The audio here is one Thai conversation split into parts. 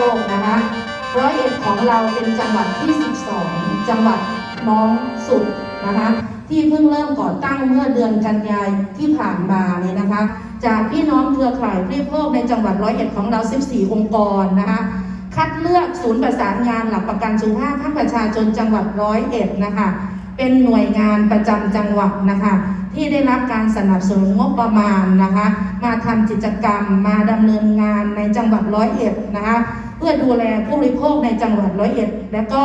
กรของผู้บริโภคนะคะร้อยเอ็ดของเราเป็นจังหวัดที่ 12 จังหวัดน้องสุดนะคะที่เพิ่งเริ่มก่อตั้งเมื่อเดือนกันยายนที่ผ่านมาเนี่ยนะคะ จากพี่น้องเครือข่ายผู้บริโภคในจังหวัดร้อยเอ็ดของเรา 14 องค์กรนะคะคัดเลือกศูนย์ประสานงานหลักประกันสุขภาพภาคประชาชนจังหวัดร้อยเอ็ดนะคะเป็นหน่วยงานประจำจังหวัดนะคะที่ได้รับการสนับสนุนงบประมาณนะคะ มาทำกิจกรรมมาดำเนินงานในจังหวัดร้อยเอ็ดนะคะ เพื่อดูแลผู้บริโภคในจังหวัดร้อยเอ็ด และก็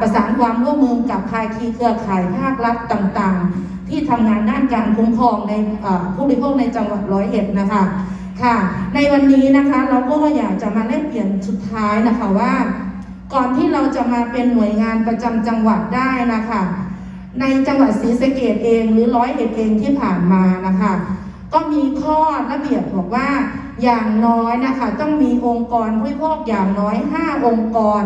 ประสานความร่วมมือกับภาคีเครือข่ายภาครัฐต่างๆ ที่ทำงานด้านการคุ้มครองในผู้บริโภคในจังหวัดร้อยเอ็ดนะคะค่ะ ในวันนี้นะคะเราก็อยากจะมาแลกเปลี่ยนสุดท้ายนะคะว่า ก่อนที่เราจะมาเป็นหน่วยงานประจำจังหวัดได้นะคะ ในจังหวัดศรีสะเกดเองหรือร้อยเอ็ดเองที่ผ่านมานะคะ ก็มีข้อระเบียบบอกว่า อย่างน้อยนะคะ ต้องมีองค์กรผู้บริโภคอย่างน้อย 5 องค์กร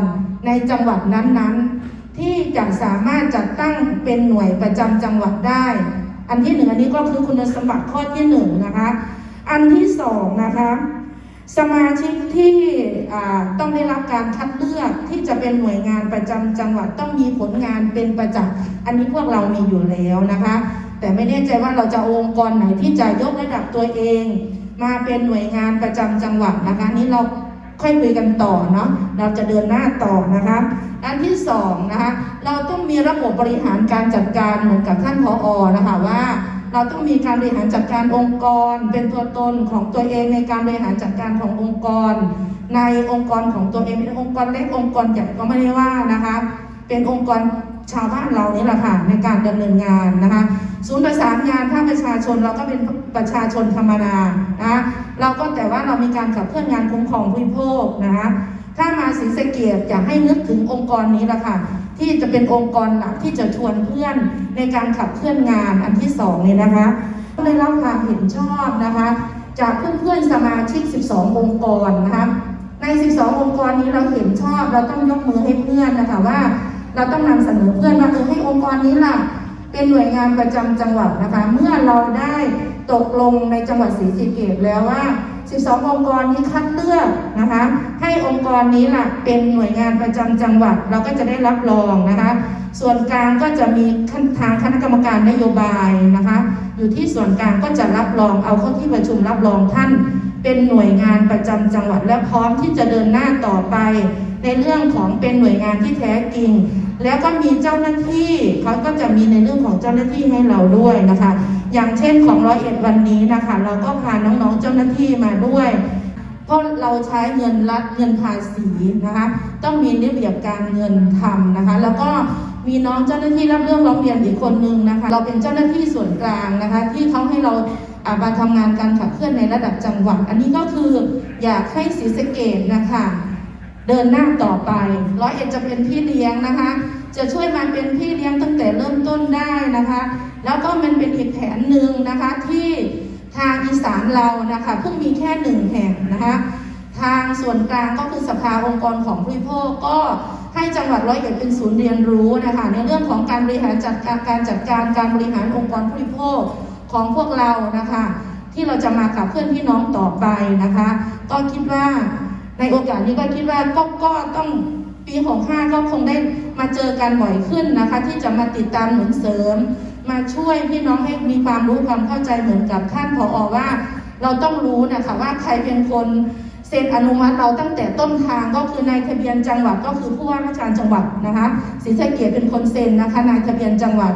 ในจังหวัดนั้นๆ ที่จะสามารถจัดตั้งเป็นหน่วยประจำจังหวัดได้ อันที่หนึ่งอันนี้ก็คือคุณสมบัติข้อที่หนึ่งนะคะ อันที่สองนะคะสมาชิกที่ต้องได้รับการคัดเลือกที่จะเป็นหน่วยงานประจำจังหวัดต้องมีผลงานเป็นประจักษ์อันนี้พวกเรามีอยู่แล้วนะคะ แต่ไม่แน่ใจว่าเราจะองค์กรไหนที่จะยกระดับตัวเอง มาเป็นหน่วยงานประจำจังหวัดนะคะนี่เราค่อยคุยกันต่อเนาะเราจะเดินหน้าต่อนะคะอันที่สองนะคะเราต้องมีระบบบริหารการจัดการเหมือนกับท่านพออนะคะว่า เราต้องมีการบริหารจัดการองค์กร เป็นตัวตนของตัวเองในการบริหารจัดการขององค์กร ในองค์กรของตัวเองเป็นองค์กรเล็กองค์กรใหญ่ก็ไม่ได้ว่านะคะ เป็นองค์กรชาวบ้านเรานี่แหละค่ะในการดำเนินงานนะคะ ศูนย์ประสานงานภาคประชาชนเราก็เป็นประชาชนธรรมดานะคะเราก็แต่ว่าเรามีการขับเคลื่อนงานคุ้มครองผู้บริโภคนะคะถ้ามาศรีสะเกียอยากให้นึกถึงองค์กรนี้แหละค่ะ ที่จะเป็นองค์กรหลักที่จะชวนเพื่อนในการขับเคลื่อนงานอันที่สองเนี่ยนะคะก็ได้รับความเห็นชอบนะคะ จากเพื่อนๆสมาชิก 12 องค์กรนะคะใน 12 องค์กรนี้เราเห็นชอบเราต้องยกมือให้เพื่อนนะคะว่า เราต้องนำเสนอเพื่อนว่าเออให้องค์กรนี้ล่ะ เป็นหน่วยงานประจำจังหวัดนะคะ เมื่อเราได้ตกลงในจังหวัดศรีสะเกษแล้วว่า 12 องค์กรนี้คัดเลือกนะคะ ให้องค์กรนี้ล่ะเป็นหน่วยงานประจำจังหวัด เราก็จะได้รับรองนะคะ ส่วนกลางก็จะมีขั้นทางคณะกรรมการนโยบายนะคะ อยู่ที่ส่วนกลางก็จะรับรองเอาเข้าที่ประชุมรับรองท่าน เป็นหน่วยงานประจำจังหวัดและพร้อมที่จะเดินหน้าต่อไป ในเรื่องของเป็นหน่วยงานที่แท้จริง แล้วก็มีเจ้าหน้าที่เขาก็จะมีในเรื่องของเจ้าหน้าที่ให้เราด้วยนะคะ อย่างเช่นของร้อยเอ็ดวันนี้นะคะ เราก็พาน้องๆเจ้าหน้าที่มาด้วยเพราะเราใช้เงินรัฐเงินภาษีนะคะ ต้องมีระเบียบการเงินทำนะคะ แล้วก็มีน้องเจ้าหน้าที่รับเรื่องร้องเรียนอีกคนนึงนะคะ เราเป็นเจ้าหน้าที่ส่วนกลางนะคะ ที่เขาให้เราอามาทำงานการขับเคลื่อนในระดับจังหวัด อันนี้ก็คืออยากให้ศรีสะเกดนะคะ เดินหน้าต่อไป ร้อยเอ็ดจะเป็นพี่เลี้ยงนะคะ จะช่วยมาเป็นพี่เลี้ยงตั้งแต่เริ่มต้นได้นะคะ แล้วก็มันเป็นอีกแผนหนึ่งนะคะที่ทางอีสานเรานะคะเพิ่งมีแค่หนึ่งแห่งนะคะทางส่วนกลางก็คือสภาองค์กรของผู้บริโภคก็ให้จังหวัดร้อยเอ็ดเป็นศูนย์เรียนรู้นะคะในเรื่องของการบริหารจัดการการจัดการการบริหารองค์กรผู้บริโภคของพวกเรานะคะ ที่เราจะมาขับเคลื่อนพี่น้องต่อไปนะคะ ก็คิดว่า ในโอกาสนี้ก็คิดว่าก็ก็ต้องปี65ก็คงได้มาเจอกันบ่อยขึ้นนะคะ ที่จะมาติดตามหนุนเสริม มาช่วยพี่น้องให้มีความรู้ความเข้าใจเหมือนกับท่านผอว่า เราต้องรู้นะคะว่าใครเป็นคนเซ็นอนุมัติเราตั้งแต่ต้นทางก็คือนายทะเบียนจังหวัดก็คือผู้ว่าราชการจังหวัดนะคะศรีสะเกียเป็นคนเซ็นนะคะนายทะเบียนจังหวัด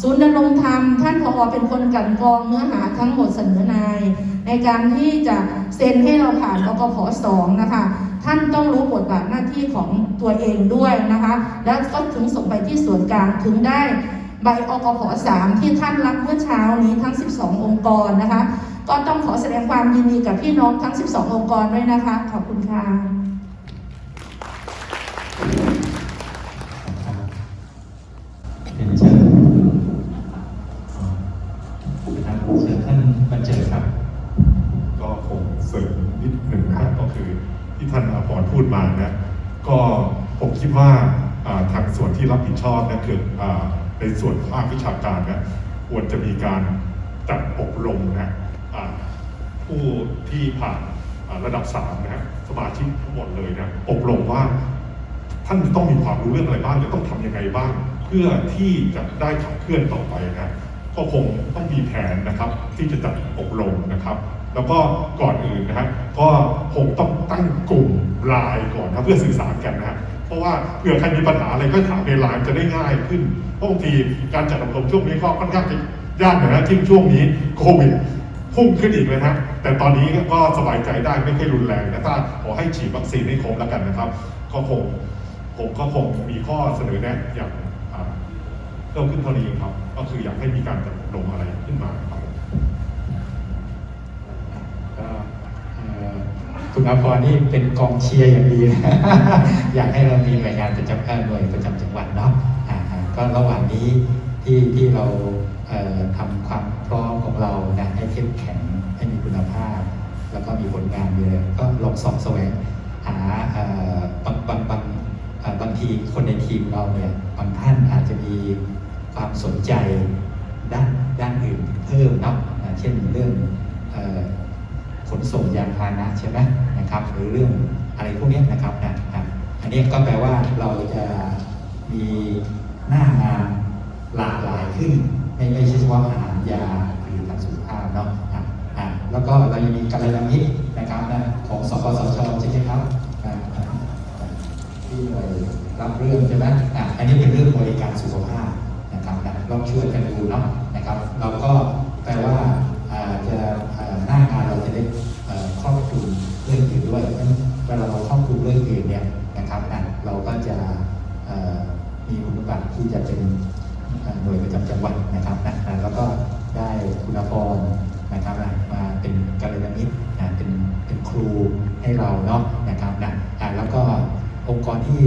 ศูนย์ดำรงธรรมท่านผอเป็นคนกันกรองเนื้อหาทั้งหมดเสนอนาย ในการที่จะเซ็นให้เราผ่านอกพสองนะคะ ท่านต้องรู้บทบาทหน้าที่ของตัวเองด้วยนะคะ แล้วก็ถึงส่งไปที่ส่วนกลางถึงได้ใบอกพสามที่ท่านรับเมื่อเช้านี้ทั้ง 12 องค์กรนะคะ ก็ต้องขอแสดงความยินดีกับพี่น้องทั้ง 12 องค์กรด้วยนะคะ ขอบคุณค่ะ ที่ท่านอาภรณ์พูดมานะก็ผมคิดว่าทางส่วนที่รับผิดชอบนะคือในส่วนภาควิชาการนะควรจะมีการจัดอบรมนะผู้ที่ผ่านระดับ3นะฮะสมาชิกทั้งหมดเลยเนะอบรมว่าท่านจะต้องมีความรู้เรื่องอะไรบ้างจะต้องทำยังไงบ้าง เพื่อที่จะได้ขับเคลื่อนต่อไปนะ ก็คงต้องมีแผนนะครับที่จะจัดอบรมนะครับ แล้วก็ก่อนอื่นนะฮะก็คงต้องตั้งกลุ่มไลน์ก่อนนะเพื่อสื่อสารกันนะฮะเพราะว่าเผื่อใครมีปัญหาอะไรก็ถามในไลน์จะได้ง่ายขึ้นเพราะบางทีการจัดอบรมช่วงนี้ก็ค่อนข้างจะยากน่อยนะที่ช่วงนี้โควิดพุ่งขึ้นอีกเลยนะแต่ตอนนี้ก็สบายใจได้ไม่ค่อยรุนแรงนะถ้าขอให้ฉีดวัคซีนให้ครบแล้วกันนะครับ ก็คงผมก็คงมีข้อเสนอแนะอย่าง เพิ่มขึ้นเท่านี้ครับ ก็คืออยากให้มีการจัดอบรมอะไรขึ้นมาครับก็เอ่อคุณอาพรนี่เป็นกองเชียร์อย่างดีนะอยากให้เรามีหน่วยงานประจำเอ่อหน่วยประจำจังหวัดเนาะก็ระหว่างนี้ที่ที่เราเอ่อทำความพร้อมของเรานะให้เข้มแข็งให้มีคุณภาพ แล้วก็มีผลงานมีอะก็ลองสอบแสวงหาบางบางบางบางทีคนในทีมเราเนี่ยบางท่านอาจจะมี ความสนใจด้านด้านอื่นเพิ่มเนาะเช่นเรื่องขนส่งยานพาหนะใช่ไหมนะครับหรือเรื่องอะไรพวกนี้นะครับนะอันนี้ก็แปลว่าเราจะมีหน้างานหลากหลายขึ้นไม่ไม่ใช่เฉพาะอาหารยาหรือทางสุขภาพเนาะอะแล้วก็เรายังมีกัลยาณมิตนะครับนะของสปสชใช่ไหมครับที่หน่วยรับเรื่องใช่ไหมอะอันนี้เป็นเรื่องบริการสุขภาพ ลองช่วยกันดูเนาะนะครับ เราก็แปลว่าอาจะหน้างานเราจะได้ครอบคลุมเรื่องอื่นด้วยเพราะฉะนั้นเวลาเราครอบคลุมเรื่องอื่นเนี่ยนะครับนะเราก็จะมีคุณสมบัติที่จะเป็นหน่วยประจำจังหวัดนะครับนะนแล้วก็ได้คุณภรนะครับนะมาเป็นกัลยาณมิตรนะเป็นเป็นครูให้เราเนาะนะครับนะอ่าแล้วก็องค์กรที่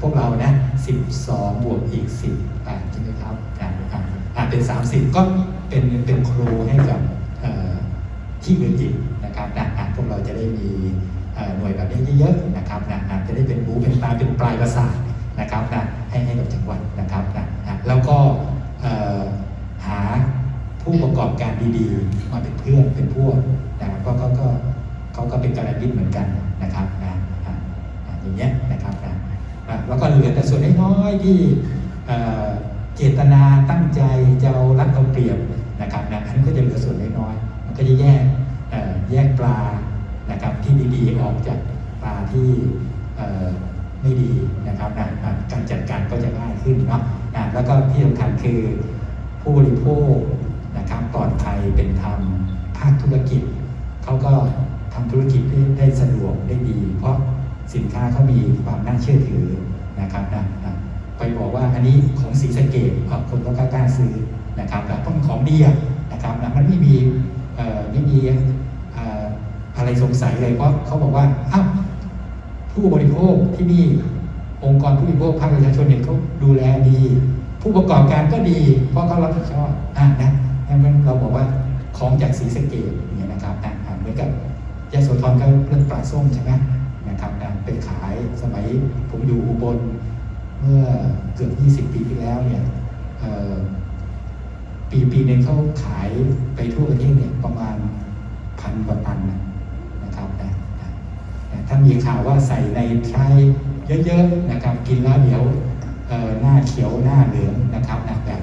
พวกเรานะ 12 บวกอีก 10ใช่ไหมครับอ่าอ่าอ่า เป็น 30 ก็เป็นเป็นครูให้กับที่อื่นอีกนะครับนะอะพวกเราจะได้มีหน่วยแบบนี้เยอะๆนะครับนะอะจะได้เป็นหูเป็นตาเป็นปลายประสาทนะครับนะให้ให้กับจังหวัดนะครับนะอะแล้วก็หาผู้ประกอบการดีๆ มาเป็นเพื่อนเป็นพวกนะครับก็ก็ก็เขาก็เป็นการยิตเหมือนกันนะครับนะอย่างเงี้ยนะครับนะแล้วก็เหลือแต่ส่วนน้อยๆที่ เจตนาตั้งใจจะเอารัดเอาเปรียบนะครับนะอันนี้ก็จะเหลือส่วนน้อยๆมันก็จะแยกแยกปลานะครับที่ดีๆออกจากปลาที่ไม่ดีนะครับนะการจัดการก็จะง่ายขึ้นเนาะนะแล้วก็ที่สำคัญคือผู้บริโภคนะครับปลอดภัยเป็นธรรมภาคธุรกิจเขาก็ทำธุรกิจได้ได้สะดวกได้ดี เพราะสินค้าเขามีความน่าเชื่อถือนะครับนะนะ อันนี้ของสีสเกดครับคนก็กล้าๆซื้อนะครับแต่ต้องของดีนะครับนะมันไม่มีไม่มีอะไรสงสัยเลยเพราะเขาบอกว่าอ้าวผู้บริโภคที่นี่องค์กรผู้บริโภคภาคประชาชนเนี่ยเขาดูแลดี ผู้ประกอบการก็ดี เพราะเขารับผิดชอบอะนะงั้นเราบอกว่าของจากสีสเกดอย่างเงี้ยนะครับนะอะเหมือนกับยาโสธรก็เรื่องปลาส้มใช่ไหมนะครับนะไปขายสมัยผมอยู่อุบล เมื่อเกือบ 20 ปีที่แล้วเนี่ยปีปีหนึ่งเขาขายไปทั่วประเทศเนี่ยประมาณพันกว่าตันนะครับนะถ้ามีข่าวว่าใส่ในไทรเยอะๆนะครับกินแล้วเดี๋ยวหน้าเขียวหน้าเหลืองนะครับนะแบบ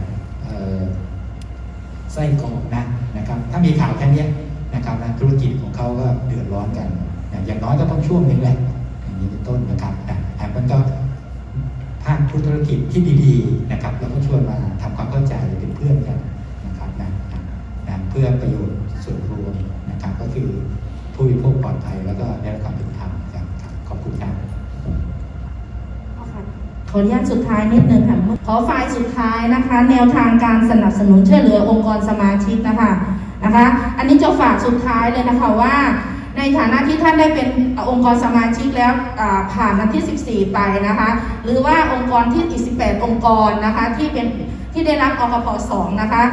ไส้กรอกนะนะครับ ถ้ามีข่าวแค่เนี้ยนะครับนะธุรกิจของเขาก็เดือดร้อนกันนะอย่างน้อยก็ต้องช่วงหนึ่งแหละอย่างนี้เป็นต้นนะครับนะอะมันก็ ภาคธุรกิจที่ดีๆนะครับเราก็ชวนมาทำความเข้าใจเป็นเพื่อนกันนะครับนะนะเพื่อประโยชน์ส่วนรวมนะครับ ก็คือผู้บริโภคปลอดภัยแล้วก็ได้รับความเป็นธรรมครับครับขอบคุณครับขออนุญาตสุดท้ายนิดนึงค่ะขอไฟล์สุดท้ายนะคะ แนวทางการสนับสนุนช่วยเหลือองค์กรสมาชิกนะคะนะคะ อันนี้จะฝากสุดท้ายเลยนะคะว่า ในฐานะที่ท่านได้เป็นองค์กรสมาชิกแล้วผ่านวันที่ 14 ไปนะคะ หรือว่าองค์กรที่อีก18 องค์กรนะคะที่เป็นที่ได้รับอกพ2นะคะ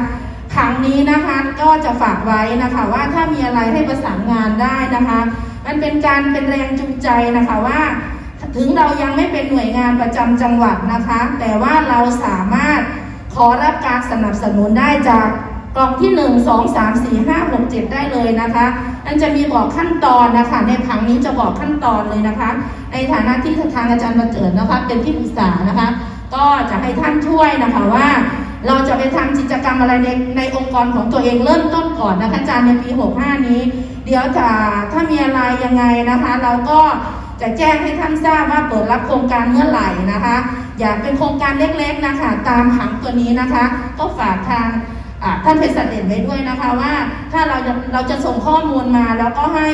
ครั้งนี้นะคะก็จะฝากไว้นะคะว่าถ้ามีอะไรให้ประสานงานได้นะคะ มันเป็นการเป็นแรงจูงใจนะคะว่า ถึงเรายังไม่เป็นหน่วยงานประจำจังหวัดนะคะ แต่ว่าเราสามารถขอรับการสนับสนุนได้จากกล่องที่ 1 2 3 4 5 6 7 ได้เลยนะคะ อันจะมีบอกขั้นตอนนะคะ ในผังนี้จะบอกขั้นตอนเลยนะคะ ในฐานะที่ทางอาจารย์มาเจิดนะคะ เป็นที่ปรึกษานะคะ ก็จะให้ท่านช่วยนะคะว่า เราจะไปทำกิจกรรมอะไรในในองค์กรของตัวเองเริ่มต้นก่อนนะคะอาจารย์ในปี 65 นี้ เดี๋ยวจะถ้ามีอะไรยังไงนะคะ เราก็จะแจ้งให้ท่านทราบว่าเปิดรับโครงการเมื่อไหร่นะคะ อยากเป็นโครงการเล็กๆนะคะ ตามผังตัวนี้นะคะ ก็ฝากทางอ่า ท่านเพชรเด่นไว้ด้วยนะคะว่าถ้าเราจะเราจะส่งข้อมูลมาแล้วก็ให้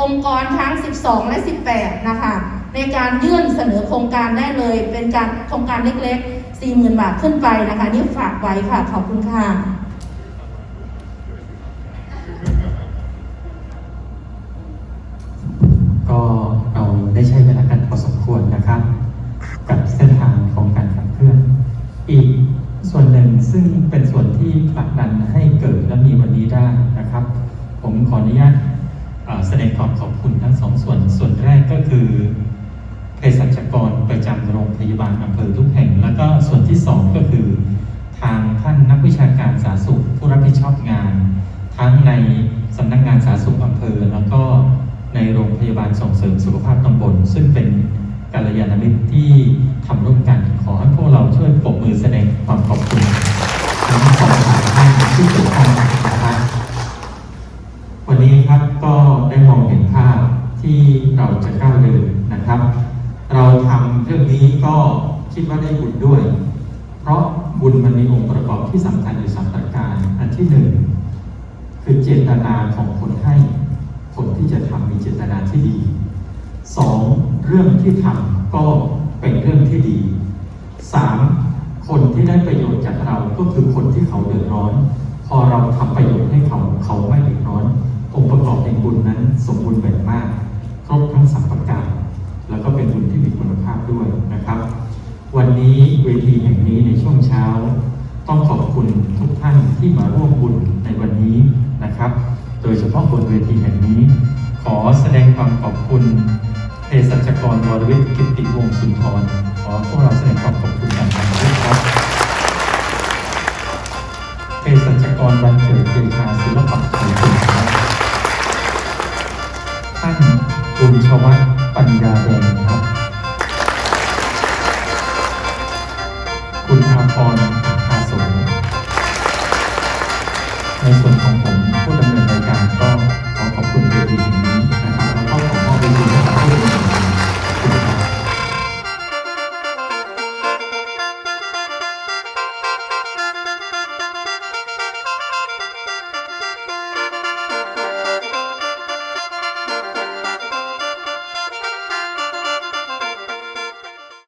องค์กรทั้ง 12 และ 18 นะคะ ในการยื่นเสนอโครงการได้เลย เป็นการโครงการเล็กๆ 40,000 บาทขึ้นไปนะคะ นี่ฝากไว้ค่ะ ขอบคุณค่ะ ออนุญาตเอ่อแสดงความขอบคุณทั้งสองส่วน ส่วนแรกก็คือเภสัชกรประจำโรงพยาบาลอำเภอทุกแห่ง แล้วก็ส่วนที่สองก็คือ ทางท่านนักวิชาการสาธารณสุขผู้รับผิดชอบงาน ทั้งในสำนักงานสาธารณสุขอำเภอ แล้วก็ในโรงพยาบาลส่งเสริมสุขภาพตำบล ซึ่งเป็นกัลยาณมิตรที่ทำร่วมกันขอให้พวกเราช่วยปรบมือแสดงความขอบคุณทั้งสองท่านที่เกี่ยวข้องนะครับ วันนี้ครับก็ได้มองเห็นภาพ ที่เราจะก้าวเดินนะครับ เราทำเรื่องนี้ก็คิดว่าได้บุญด้วย เพราะบุญมันมีองค์ประกอบที่สำคัญอยู่สามประการอันที่หนึ่งคือเจตนาของคนให้คนที่จะทำมีเจตนาที่ดีสองเรื่องที่ทำก็เป็นเรื่องที่ดีสามคนที่ได้ประโยชน์จากเราก็คือคนที่เขาเดือดร้อน พอเราทำประโยชน์ให้เขาเขาไม่เดือดร้อนองค์ประกอบในบุญนั้นสมบูรณ์แบบมาก รบทั้งสามประการแล้วก็เป็นบุญที่มีคุณภาพด้วยนะครับ วันนี้เวทีแห่งนี้ในช่วงเช้า ต้องขอบคุณทุกท่านที่มาร่วมบุญในวันนี้นะครับ โดยเฉพาะบนเวทีแห่งนี้ ขอแสดงความขอบคุณเภสัชกรวรวิทย์กิตติวงศ์สุนทรขอพวกเราแสดงความขอบคุณกันด้วยครับเภสัชกรวันเกิดเดชาศิลปะไทย คุณชวัตปัญญาแดงครับ คุณอาพรอาสมในส่วนของผมผู้ดำเนิน